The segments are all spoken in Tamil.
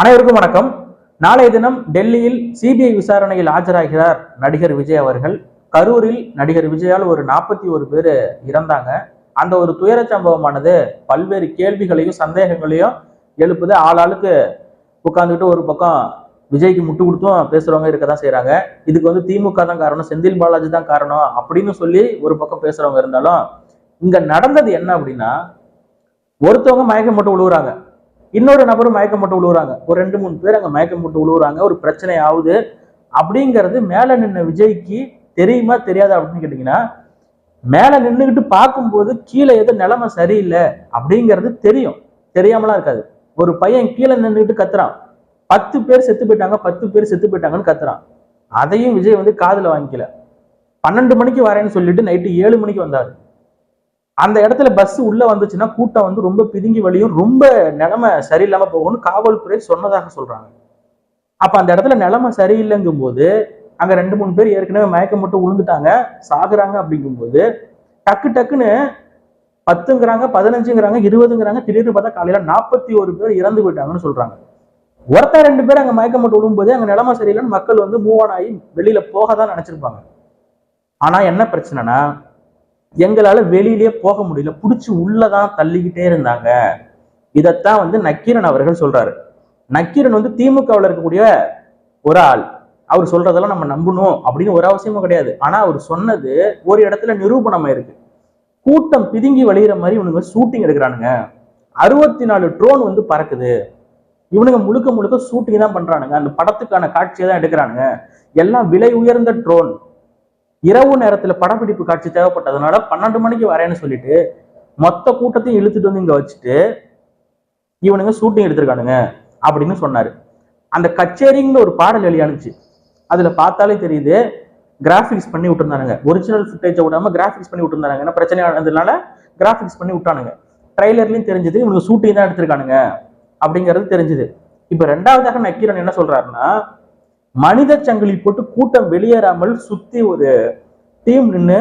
அனைவருக்கும் வணக்கம். நாளைய தினம் டெல்லியில் சிபிஐ விசாரணையில் ஆஜராகிறார் நடிகர் விஜய் அவர்கள். கரூரில் நடிகர் விஜயால் ஒரு நாற்பத்தி ஒரு பேர் இறந்தாங்க. அந்த ஒரு துயர சம்பவமானது பல்வேறு கேள்விகளையும் சந்தேகங்களையும் எழுப்புது. ஆளாளுக்கு உட்காந்துக்கிட்டு ஒரு பக்கம் விஜய்க்கு முட்டு கொடுத்தும் பேசுறவங்க இருக்க தான் செய்றாங்க. இதுக்கு வந்து திமுக தான் காரணம் செந்தில் பாலாஜி தான் காரணம் அப்படின்னு சொல்லி ஒரு பக்கம் பேசுறவங்க இருந்தாலும் இங்க நடந்தது என்ன அப்படின்னா ஒருத்தவங்க மயக்கம் மட்டும் விழுவுறாங்க இன்னொரு நபரும் மயக்கம் போட்டு விழுவுறாங்க ஒரு ரெண்டு மூணு பேர் அங்கே மயக்கம் போட்டு விழுவுறாங்க ஒரு பிரச்சனை ஆகுது. அப்படிங்கிறது மேல நின்ன விஜய்க்கு தெரியுமா தெரியாதா அப்படின்னு கேட்டிங்கன்னா மேல நின்றுக்கிட்டு பார்க்கும்போது கீழே ஏதோ நிலைமை சரியில்லை அப்படிங்கிறது தெரியும். தெரியாமலாம் இருக்காது. ஒரு பையன் கீழே நின்றுகிட்டு கத்துறான். பத்து பேர் செத்து போயிட்டாங்க பத்து பேர் செத்து போயிட்டாங்கன்னு கத்துறான். அதையும் விஜய் வந்து காதுல வாங்கிக்கல. பன்னெண்டு மணிக்கு வரேன்னு சொல்லிட்டு நைட்டு ஏழு மணிக்கு வந்தார். அந்த இடத்துல பஸ் உள்ள வந்துச்சுன்னா கூட்டம் வந்து ரொம்ப பிதுங்கி வழியும் ரொம்ப நிலைமை சரியில்லாம போகும்னு காவல்துறை சொன்னதாக சொல்றாங்க. அப்ப அந்த இடத்துல நிலைமை சரியில்லைங்கும் போது அங்க ரெண்டு மூணு பேர் ஏற்கனவே மயக்கம் மட்டும் விழுந்துட்டாங்க சாகுறாங்க அப்படிங்கும்போது டக்கு டக்குன்னு பத்துங்கிறாங்க பதினஞ்சுங்கிறாங்க இருபதுங்கிறாங்க திடீர்னு பார்த்தா காலையில நாற்பத்தி ஒரு பேர் இறந்து போயிட்டாங்கன்னு சொல்றாங்க. ஒருத்தர் ரெண்டு பேர் அங்க மயக்கம் மட்டும் விழும்போது அங்க நிலைமை சரியில்லைன்னு மக்கள் வந்து மூவ் ஆன் ஆகி வெளியில போக தான் நினைச்சிருப்பாங்க. ஆனா என்ன பிரச்சனைனா எங்களால வெளியிலேயே போக முடியல. புடிச்சு உள்ளதான் தள்ளிக்கிட்டே இருந்தாங்க. இதைத்தான் வந்து நக்கீரன் அவர்கள் சொல்றாரு. நக்கீரன் வந்து திமுகவில் இருக்கக்கூடிய ஒரு ஆள். அவர் சொல்றதெல்லாம் நம்ம நம்பணும் அப்படின்னு ஒரு அவசியமும் கிடையாது. ஆனா அவர் சொன்னது ஒரு இடத்துல நிரூபணமா இருக்கு. கூட்டம் பிதுங்கி வழியிற மாதிரி இவனுங்க ஷூட்டிங் எடுக்கிறானுங்க. அறுபத்தி நாலு ட்ரோன் வந்து பறக்குது. இவனுங்க முழுக்க முழுக்க ஷூட்டிங் தான் பண்றானுங்க. அந்த படத்துக்கான காட்சியை தான் எடுக்கிறானுங்க. எல்லாம் விலை உயர்ந்த ட்ரோன் இரவு நேரத்துல படப்பிடிப்பு காட்சி தேவைப்பட்டதுனால பன்னெண்டு மணிக்கு வரேன்னு சொல்லிட்டு மொத்த கூட்டத்தையும் இழுத்துட்டு வந்து இங்க வச்சுட்டு இவனுங்க ஷூட்டிங் எடுத்திருக்கானுங்க அப்படின்னு சொன்னாரு. அந்த கச்சேரிங்கிற ஒரு பாடல் வெளியானுச்சு அதுல பார்த்தாலே தெரியுது கிராஃபிக்ஸ் பண்ணி விட்டுருந்தானுங்க. ஒரிஜினல் ஃபுட்டேஜை விடாம கிராஃபிக்ஸ் பண்ணி விட்டுருந்தாங்க ஏன்னா பிரச்சனை ஆனதுனால கிராஃபிக்ஸ் பண்ணி விட்டானுங்க. ட்ரைலர்லயும் தெரிஞ்சது இவனுக்கு ஷூட்டிங் தான் எடுத்திருக்கானுங்க அப்படிங்கிறது தெரிஞ்சுது. இப்ப ரெண்டாவதாக நக்கீரன் என்ன சொல்றாருன்னா மனித சங்கிலி போட்டு கூட்டம் வெளியேறாமல் சுத்தி ஒரு டீம் நின்று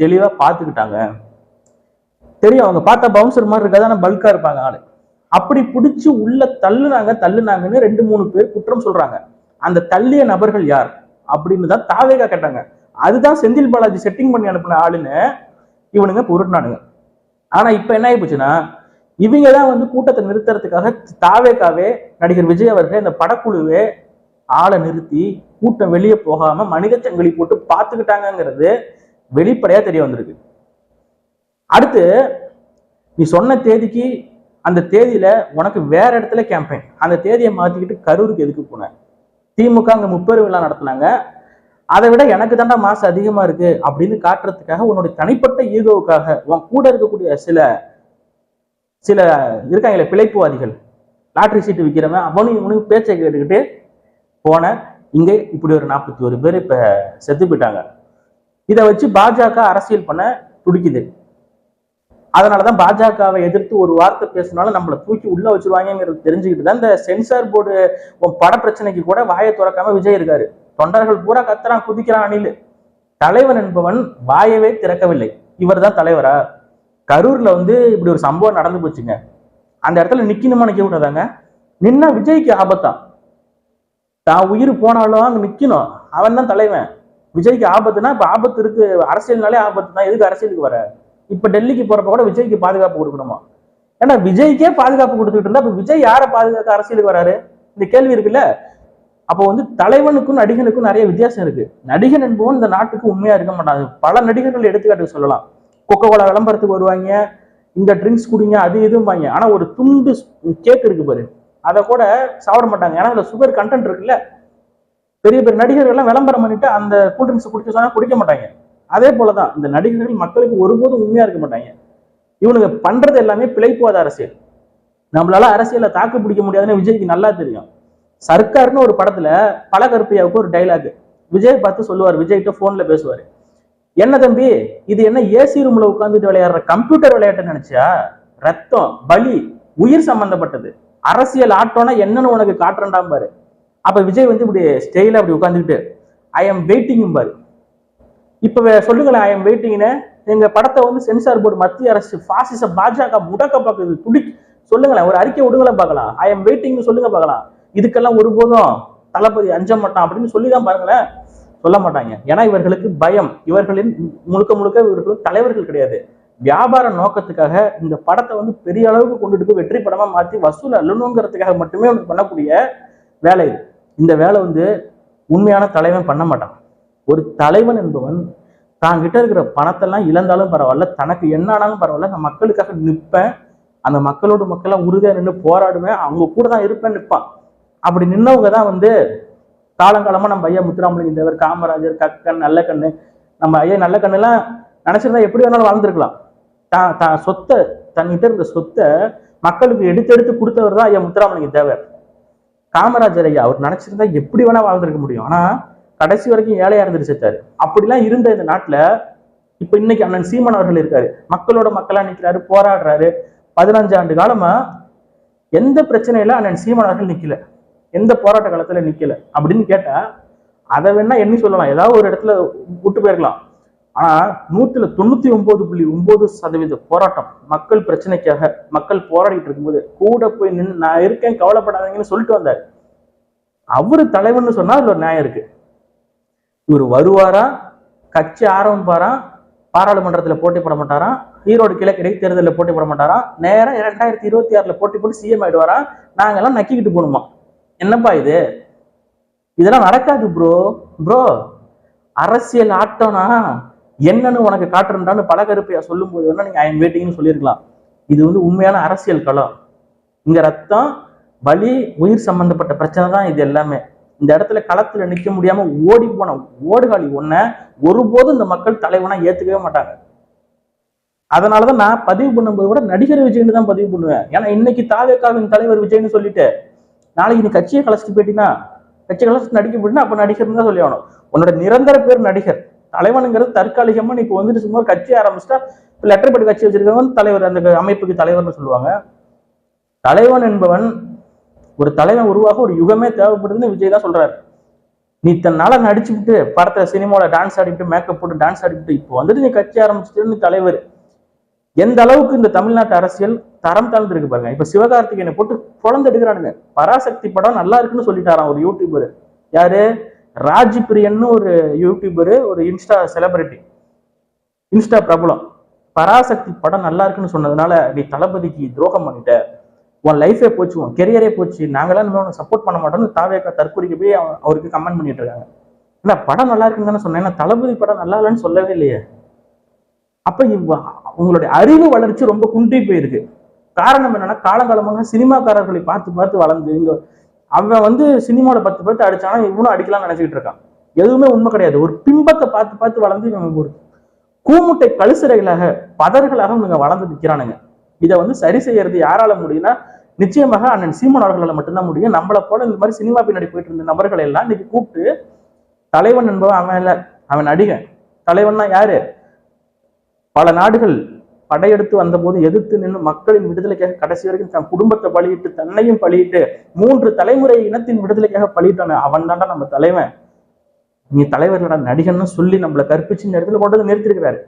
தெளிவா பார்த்துக்கிட்டாங்க. தெரியும் அவங்க பார்த்தா பவுன்சர் மாதிரி இருக்காது ஆனா பல்கா இருப்பாங்க ஆளு. அப்படி பிடிச்சி உள்ள தள்ளுனாங்க தள்ளுனாங்கன்னு ரெண்டு மூணு பேர் குற்றம் சொல்றாங்க. அந்த தள்ளிய நபர்கள் யார்? அப்படின்னு தான் தாவேகா கேட்டாங்க. அதுதான் செந்தில் பாலாஜி செட்டிங் பண்ணி அனுப்பின ஆளுன்னு இவனுங்க பொருட்டினானுங்க. ஆனா இப்ப என்ன ஆகி போச்சுன்னா இவங்க தான் வந்து கூட்டத்தை நிறுத்துறதுக்காக தாவேகாவே நடிகர் விஜய் அவர்கள் இந்த படக்குழுவே ஆளை நிறுத்தி கூட்டம் வெளியே போகாம மனித சங்கிலி போட்டு பார்த்துக்கிட்டாங்கங்கிறது வெளிப்படையா தெரிய வந்திருக்கு. அடுத்து நீ சொன்ன தேதிக்கு அந்த தேதியில உனக்கு வேற இடத்துல கேம்பெயின் அந்த தேதியை மாத்திக்கிட்டு கரூருக்கு எதுக்கு போன? திமுக அங்க முப்பெரு விழா நடத்தினாங்க. அதை விட எனக்கு தாண்டா மாசு அதிகமா இருக்கு அப்படின்னு காட்டுறதுக்காக உன்னுடைய தனிப்பட்ட ஈகோவுக்காக உன் கூட இருக்கக்கூடிய சில சில இருக்காங்களே பிழைப்புவாதிகள். லாட்ரி சீட்டு விற்கிறவன் அவனும் இவனுக்கு பேச்சை கேட்டுக்கிட்டு போன இங்கே இப்படி ஒரு நாற்பத்தி ஒரு பேர் இப்ப செத்து போயிட்டாங்க. இதை வச்சு பாஜக அரசியல் பண்ண துடிக்குது. அதனாலதான் பாஜகவை எதிர்த்து ஒரு வார்த்தை பேசினாலும் நம்மளை தூக்கி உள்ள வச்சிருவாங்கிறது தெரிஞ்சுக்கிட்டு தான் இந்த சென்சார் போர்டு பட பிரச்சனைக்கு கூட வாயை திறக்காம விஜய் இருக்காரு. தொண்டர்கள் பூரா கத்துறான் குதிக்கிறான் அணில். தலைவன் என்பவன் வாயவே திறக்கவில்லை. இவர் தான் தலைவரா? கரூர்ல வந்து இப்படி ஒரு சம்பவம் நடந்து போச்சுங்க. அந்த இடத்துல நிக்கணுமா நிக்க கூடாதாங்க நின்னா விஜய்க்கு ஆபத்தான் தான் உயிர் போனாலும் அங்க நிக்கணும். அவன் தான் தலைவன். விஜய்க்கு ஆபத்துனா இப்போ ஆபத்து இருக்கு. அரசியல்னாலே ஆபத்து தான். எதுக்கு அரசியலுக்கு வர? இப்ப டெல்லிக்கு போகிறப்ப கூட விஜய்க்கு பாதுகாப்பு கொடுக்கணுமா? ஏன்னா விஜய்க்கே பாதுகாப்பு கொடுத்துட்டு இருந்தா இப்போ விஜய் யாரை பாதுகாக்க அரசியலுக்கு வராரு? இந்த கேள்வி இருக்குல்ல? அப்போ வந்து தலைவனுக்கும் நடிகனுக்கும் நிறைய வித்தியாசம் இருக்கு. நடிகன் என்பவன் இந்த நாட்டுக்கு உண்மையா இருக்க மாட்டாங்க பல நடிகர்கள் எடுத்துக்காட்டு சொல்லலாம். கொக்கோ கோலா விளம்பரத்துக்கு வருவாங்க. இந்த ட்ரிங்க்ஸ் குடிங்க அது இதும்பாங்க. ஆனா ஒரு துண்டு கேக் இருக்கு பாரு. அதை கூட சாப்பிட மாட்டாங்க. ஏன்னா அதில் சுகர் கண்டென்ட் இருக்குல்ல. பெரிய பெரிய நடிகர்கள்லாம் விளம்பரம் பண்ணிட்டு அந்த கூல் ட்ரிங்க்ஸ் குடிக்க சொன்னா குடிக்க மாட்டாங்க. அதே போலதான் இந்த நடிகர்கள் மக்களுக்கு ஒருபோதும் உண்மையா இருக்க மாட்டாங்க. இவனுங்க பண்றது எல்லாமே பிழைப்புவாத அரசியல். நம்மளால அரசியலை தாக்கு பிடிக்க முடியாதுன்னு விஜய்க்கு நல்லா தெரியும். சர்க்கார்னு ஒரு படத்துல பலகருப்பையாவுக்கு ஒரு டைலாக் விஜய் பார்த்து சொல்லுவார் விஜய்கிட்ட ஃபோன்ல பேசுவாரு. என்ன தம்பி இது என்ன ஏசி ரூம்ல உட்காந்துட்டு விளையாடுற கம்ப்யூட்டர் விளையாட்டு நினைச்சா ரத்தம் பலி உயிர் சம்பந்தப்பட்டது. அரசியல் ஆட்டோனா என்னன்னு உனக்கு காட்டுறேன்டாம் பாரு. அப்ப விஜய் வந்து இப்படி ஸ்டெயில அப்படி உட்காந்துக்கிட்டு ஐ எம் வெயிட்டிங் பாரு. இப்ப சொல்லுங்களேன் ஐ எம் வெயிட்டிங்னு எங்க படத்தை வந்து சென்சார் போர்டு மத்திய அரசு பாசிச பாஜக முடக்க பார்க்குது துடி சொல்லுங்களேன் ஒரு அறிக்கை விடுங்களேன் பார்க்கலாம். ஐ எம் வெயிட்டிங்னு சொல்லுங்க பார்க்கலாம். இதுக்கெல்லாம் ஒருபோதும் தளபதி அஞ்ச மாட்டான் அப்படின்னு சொல்லி தான் பாருங்களேன். சொல்ல மாட்டாங்க. ஏன்னா இவர்களுக்கு பயம். இவர்களின் முழுக்க முழுக்க இவர்களுக்கு தலைவர்கள் கிடையாது. வியாபார நோக்கத்துக்காக இந்த படத்தை வந்து பெரிய அளவுக்கு கொண்டுட்டு போய் வெற்றி படமா மாத்தி வசூல் அல்லணுங்கிறதுக்காக மட்டுமே அவனுக்கு பண்ணக்கூடிய வேலை இது. இந்த வேலை வந்து உண்மையான தலைவன் பண்ண மாட்டான். ஒரு தலைவன் என்பவன் தான் கிட்ட இருக்கிற பணத்தெல்லாம் இழந்தாலும் பரவாயில்ல தனக்கு என்ன ஆனாலும் பரவாயில்ல நான் மக்களுக்காக நிற்பேன் அந்த மக்களோட மக்கள்லாம் உறுதியாக நின்று போராடுவேன் அவங்க கூட தான் இருப்பேன் நிற்பான் அப்படி நின்னவங்க தான் வந்து காலங்காலமா நம்ம ஐயா முத்துராமலிங்க தேவர் காமராஜர் கக்கன் நல்லக்கண்ணு நம்ம ஐயா நல்லக்கண்ணெல்லாம் நினைச்சிருந்தா எப்படி வேணாலும் வாழ்ந்துருக்கலாம். தான் தான் சொத்தை தன்கிட்ட இருந்த சொத்தை மக்களுக்கு எடுத்து எடுத்து கொடுத்தவர் தான் ஐயா முத்துராமலிங்க தேவர். காமராஜர் ஐயா அவர் நினைச்சிருந்தா எப்படி வேணா வாழ்ந்திருக்க முடியும். ஆனா கடைசி வரைக்கும் ஏழையா இருந்துட்டு செத்தாரு அப்படிலாம் இருந்த இந்த நாட்டுல இப்ப இன்னைக்கு அண்ணன் சீமான் அவர்கள் இருக்காரு. மக்களோட மக்களா நிக்கிறாரு போராடுறாரு. பதினஞ்சு ஆண்டு காலமா எந்த பிரச்சனையில அண்ணன் சீமான் அவர்கள் நிக்கல? எந்த போராட்ட காலத்துல நிக்கல? அப்படின்னு கேட்டா அதை வேணா எண்ணி சொல்லலாம். ஏதாவது ஒரு இடத்துல விட்டு போயிருக்கலாம். ஆனா நூத்துல தொண்ணூத்தி ஒன்பது புள்ளி ஒன்பது சதவீத போராட்டம் மக்கள் பிரச்சனைக்காக மக்கள் போராடிட்டு இருக்கும்போது கூட போய் நின்று நான் இருக்கேன் கவலைப்படாதீங்கன்னு சொல்லிட்டு வந்தார். அவரு தலைவர்னு சொன்னா அதுல ஒரு நியாயம் இருக்கு. இவர் வருவாரா? கட்சி ஆரம்பிப்பாரா? பாராளுமன்றத்துல போட்டி போட மாட்டாராம் ஈரோடு கிழக்கு இடைத்தேர்தலில் போட்டி போட மாட்டாராம் நேரம் இரண்டாயிரத்தி இருபத்தி ஆறுல போட்டி போட்டு சிஎம் ஆயிடுவாரா? நாங்கெல்லாம் நக்கிக்கிட்டு போகணுமா? என்னப்பா இது? இதெல்லாம் நடக்காது ப்ரோ ப்ரோ அரசியல் ஆட்டம்னா என்னன்னு உனக்கு காட்டுறேன்டான்னு பலகருப்பையா சொல்லும் போது வேணா நீங்க ஐஎம் வெயிட்டிங்னு சொல்லியிருக்கலாம். இது வந்து உண்மையான அரசியல் களம். இங்க ரத்தம் வலி உயிர் சம்பந்தப்பட்ட பிரச்சனை தான் இது எல்லாமே. இந்த இடத்துல களத்துல நிக்க முடியாம ஓடி போன ஓடுகாலி ஒன்ன ஒருபோதும் இந்த மக்கள் தலைவனா ஏத்துக்கவே மாட்டாங்க. அதனாலதான் நான் பதிவு பண்ணும்போது கூட நடிகர் விஜய்னு தான் பதிவு பண்ணுவேன். ஏன்னா இன்னைக்கு தாவேக்காவின் தலைவர் விஜய்னு சொல்லிட்டு நாளைக்கு நீ கட்சியை கலைச்சிட்டு போயிட்டீங்கன்னா கட்சி கலைச்சிட்டு நடிக்க போயிட்டா அப்ப நடிகர்னு தான் சொல்லி ஆகணும். உன்னோட நிரந்தர பேர் நடிகர். தலைவனுங்கிறது தற்காலிகமா நீ இப்போ வந்துட்டு சும்மா கட்சி ஆரம்பிச்சிட்டா லெட்டர் படி கட்சி வச்சிருக்கவன் தலைவர் அந்த அமைப்புக்கு தலைவர்னு சொல்லுவாங்க. தலைவன் என்பவன் ஒரு தலைவன் உருவாக ஒரு யுகமே தேவைப்படுதுன்னு விஜய் தான் சொல்றாரு. நீ தன்னால நடிச்சுவிட்டு படத்துல சினிமாவில டான்ஸ் ஆடிக்கிட்டு மேக்கப் போட்டு டான்ஸ் ஆடிக்கிட்டு இப்போ வந்துட்டு நீ கட்சி ஆரம்பிச்சுட்டு நீ தலைவர். எந்த அளவுக்கு இந்த தமிழ்நாட்டு அரசியல் தரம் தாழ்ந்துருக்கு பாருங்க. இப்ப சிவகார்த்திகேயனை போட்டு குழந்தை எடுக்கிறானுங்க. பராசக்தி படம் நல்லா இருக்குன்னு சொல்லிட்டாராம் ஒரு யூடியூபர் யாரு? ராஜி பிரியன்னு ஒரு யூடியூபரு ஒரு இன்ஸ்டா செலிபிரிட்டி இன்ஸ்டா பிரபலம். பராசக்தி படம் நல்லா இருக்குன்னு சொன்னதுனால நீ தளபதிக்கு துரோகம் பண்ணிட்ட. உன் லைஃபே போச்சு உன் கெரியரே போச்சு. நாங்களாம் இனிமே சப்போர்ட் பண்ண மாட்டோம்னு தாவேக்கா தற்கொலைக்கு போய் அவருக்கு கமெண்ட் பண்ணிட்டு இருக்காங்க. ஏன்னா படம் நல்லா இருக்குன்னு தானே சொன்னேன். ஏன்னா தளபதி படம் நல்லா இல்லைன்னு சொல்லவே இல்லையே? அப்ப இவ- உங்களுடைய அறிவு வளர்ச்சி ரொம்ப குன்றி போயிருக்கு. காரணம் என்னன்னா காலங்காலமாக சினிமாக்காரர்களை பார்த்து பார்த்து வளர்ந்து இங்க அவன் வந்து சினிமாவில் பத்து பேர்த்து அடிச்சானா இவனும் அடிக்கலாம்னு நினைச்சிட்டு இருக்கான். எதுவுமே உண்மை கிடையாது. ஒரு பிம்பத்தை பார்த்து பார்த்து வளர்ந்து இவன் ஒரு கூமுட்டை கழுசிறைகளாக பதர்களாக இவங்க வளர்ந்து நிற்கிறானுங்க இதை வந்து சரி செய்யறது யாரால முடியும்னா நிச்சயமாக அண்ணன் சீமான் அவர்களால மட்டும்தான் முடியும். நம்மளை போல இந்த மாதிரி சினிமா பின்னாடி போயிட்டு இருந்த நபர்களை எல்லாம் இன்னைக்கு கூப்பிட்டு தலைவன் என்பவன் அவன் இல்ல அவன் நடிகன். தலைவன்னா யாரு? பல நாடுகள் படையெடுத்து வந்தபோது எதிர்த்து நின்று மக்களின் விடுதலைக்காக கடைசி வரைக்கும் தன் குடும்பத்தை பலியிட்டு தன்னையும் பலியிட்டு மூன்று தலைமுறை இனத்தின் விடுதலைக்காக பலியிட்டான. அவன் தான்டா நம்ம தலைவன். நீ தலைவர்களோட நடிகன்னு சொல்லி நம்மளை கற்பிச்சு இந்த இடத்துல கொண்டு வந்து நிறுத்திருக்கிறாரு.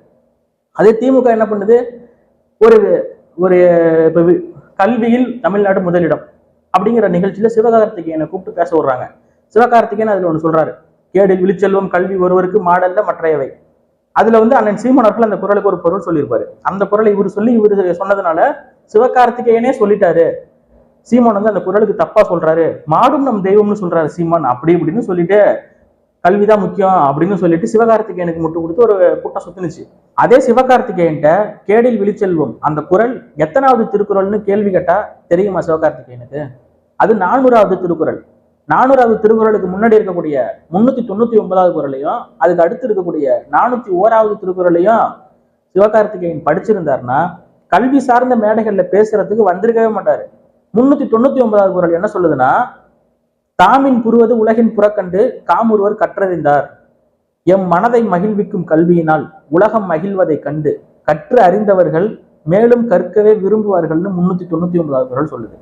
அதே திமுக என்ன பண்ணுது? ஒரு ஒரு கல்வியில் தமிழ்நாடு முதலிடம் அப்படிங்கிற நிகழ்ச்சியில சிவகார்த்திகேயனை கூப்பிட்டு பேச விடுறாங்க. சிவகார்த்திகேயன் அதுல ஒன்று சொல்றாரு. கேடில் விழிச்செல்வம் கல்வி ஒருவருக்கு மாடல்ல மற்றையவை. அதுல வந்து அண்ணன் சீமான் அவர்கள் அந்த குரலுக்கு ஒரு பொருள் சொல்லியிருப்பாரு. அந்த குரலை இவர் சொல்லி இவர் சொன்னதுனால சிவகார்த்திகேயனே சொல்லிட்டாரு. சீமான் வந்து அந்த குரலுக்கு தப்பா சொல்றாரு. மாடும் நம் தெய்வம்னு சொல்றாரு சீமான். அப்படி இப்படின்னு சொல்லிட்டு கல்விதான் முக்கியம் அப்படின்னு சொல்லிட்டு சிவகார்த்திகேயனுக்கு முட்டு கொடுத்து ஒரு கூட்டம் சுத்துனுச்சு. அதே சிவகார்த்திகேயன்ட்ட கேடில் விழிச்செல்வம் அந்த குரல் எத்தனாவது திருக்குறள்னு கேள்வி கேட்டா தெரியுமா சிவகார்த்திகேயனுக்கு? அது நானூறாவது திருக்குறள். நானூறாவது திருக்குறளுக்கு முன்னாடி இருக்கக்கூடிய முன்னூத்தி தொண்ணூத்தி ஒன்பதாவது குறளையும் அதுக்கு அடுத்து இருக்கக்கூடிய நானூத்தி ஓராவது திருக்குறளையும் சிவகார்த்திகேயன் படிச்சிருந்தாருன்னா கல்வி சார்ந்த மேடைகள்ல பேசுறதுக்கு வந்திருக்கவே மாட்டாரு. முன்னூத்தி தொண்ணூத்தி ஒன்பதாவது குறள் என்ன சொல்லுதுன்னா தாமின் புருவது உலகின் புறக்கண்டு காமுருவர் கற்றறிந்தார். எம் மனதை மகிழ்விக்கும் கல்வியினால் உலகம் மகிழ்வதைக் கண்டு கற்று அறிந்தவர்கள் மேலும் கற்கவே விரும்புவார்கள்னு முன்னூத்தி தொண்ணூத்தி ஒன்பதாவது குறள் சொல்லுது.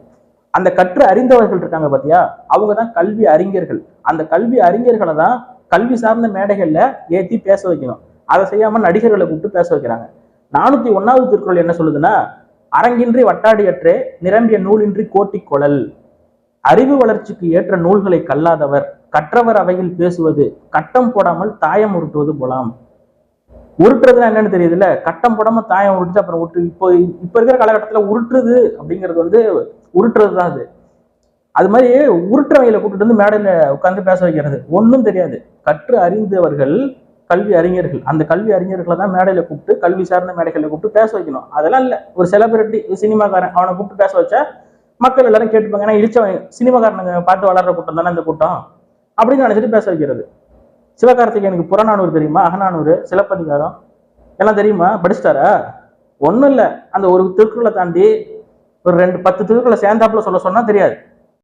அந்த கற்று அறிந்தவர்கள் இருக்காங்க பாத்தியா? அவங்க தான் கல்வி அறிஞர்கள். அந்த கல்வி அறிஞர்களை தான் கல்வி சார்ந்த மேடைகள்ல ஏத்தி பேச வைக்கணும். அதை செய்யாம நடிகர்களை கூப்பிட்டு பேச வைக்கிறாங்க. நானூத்தி ஒன்னாவது திருக்குறள் என்ன சொல்லுதுன்னா அரங்கின்றி வட்டாடியற்றே நிரம்பிய நூலின்றி கோட்டி குழல். அறிவு வளர்ச்சிக்கு ஏற்ற நூல்களை கல்லாதவர். கற்றவர் அவையில் பேசுவது. கட்டம் போடாமல் தாயம் உருட்டுவது போலாம். உருட்டுறதுன்னா என்னன்னு தெரியுதுல்ல? கட்டம் போடாம தாயம் உருட்டு அப்புறம் உருட்டு இப்போ இப்ப இருக்கிற காலகட்டத்துல உருட்டுறது அப்படிங்கிறது வந்து உருட்டுறது தான் அது. அது மாதிரி உருட்டுறவையில கூப்பிட்டு வந்து மேடையில உட்காந்து பேச வைக்கிறது. ஒன்றும் தெரியாது. கற்று அறிந்தவர்கள் கல்வி அறிஞர்கள். அந்த கல்வி அறிஞர்களை தான் மேடையில கூப்பிட்டு கல்வி சார்ந்த மேடைகளில் கூப்பிட்டு பேச வைக்கணும். அதெல்லாம் இல்லை. ஒரு செலிபிரிட்டி சினிமாக்காரன் அவனை கூப்பிட்டு பேச வச்சா மக்கள் எல்லாரும் கேட்டுப்பாங்க ஏன்னா இழிச்சவன் சினிமாக்காரனுங்க பார்த்து வளர்ற கூட்டம் தானே இந்த கூட்டம்? அப்படின்னு நினைச்சிட்டு பேச வைக்கிறது. சிவகார்த்திகேயனுக்கு புறநானூறு தெரியுமா? அகநானூறு சிலப்பதிகாரம். எல்லாம் தெரியுமா? படிச்சிட்டாரா? ஒன்றும் இல்லை. அந்த ஒரு திருக்குறளை தாண்டி ஒரு ரெண்டு பத்து திருக்குறளை சேர்ந்தாப்புல சொல்ல சொன்னா தெரியாது.